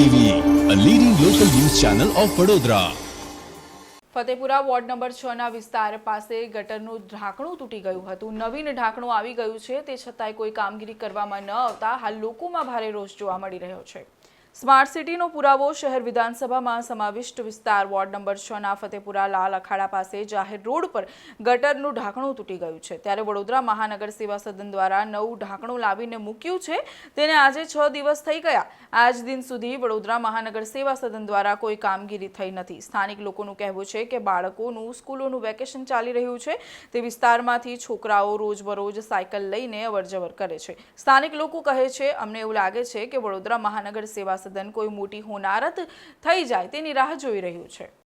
TV a leading local news channel of Vadodara Fatehpura ward number છ ના વિસ્તાર પાસે ગટરનું ઢાંકણું તૂટી ગયું હતું. નવીન ઢાંકણું આવી ગયું છે, તે છતાંય કોઈ કામગીરી કરવામાં ન આવતા હાલ લોકોમાં ભારે રોષ જોવા મળી રહ્યો છે. સ્માર્ટ સિટીનો પુરાવો શહેર વિધાનસભામાં સમાવિષ્ટ વિસ્તાર વોર્ડ નંબર છ ના ફતેપુરા લાલ અખાડા પાસે જાહેર રોડ પર ગટરનું ઢાંકણું તૂટી ગયું છે. ત્યારે વડોદરા મહાનગર સેવા સદન દ્વારા નવું ઢાંકણું લાવીને મૂક્યું છે. તેને આજે છ દિવસ થઈ ગયા. આજ દિન સુધી વડોદરા મહાનગર સેવા સદન દ્વારા કોઈ કામગીરી થઈ નથી. સ્થાનિક લોકોનું કહેવું છે કે બાળકોનું સ્કૂલોનું વેકેશન ચાલી રહ્યું છે. તે વિસ્તારમાંથી છોકરાઓ રોજબરોજ સાયકલ લઈને અવરજવર કરે છે. સ્થાનિક લોકો કહે છે, અમને એવું લાગે છે કે વડોદરા મહાનગર સેવા સદન કોઈ મોટી હોનારત થઈ જાય તેની રાહ જોઈ રહ્યું છે.